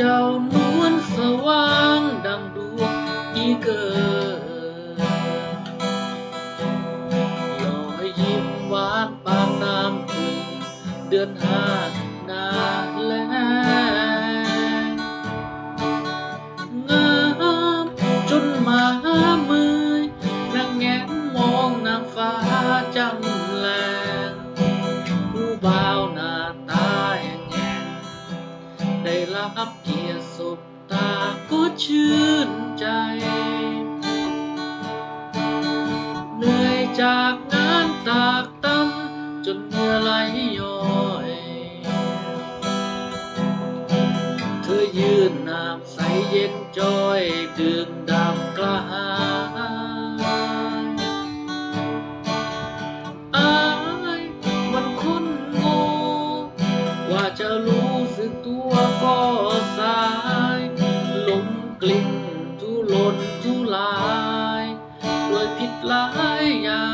เจ้านวลสว่างดังดวงอีเกิดรอยยิ้มหวานปากน้ำพึ่งเดือนห้านาแลงงามจนมาเมือยนั่งแงนมองนางฟ้าจำแลง รับเกียรติสบตาก็ชื่นใจ เหนื่อยจากงานตากตำจนเหงื่อไหลย้อย เธอยืนน้ำใสเย็นจอยดื่มดำกล้าหายอายมันคุ้นง่กว่าจะรู้ กลิ่นทุรนทุลาย ด้วยพิษหลายอย่าง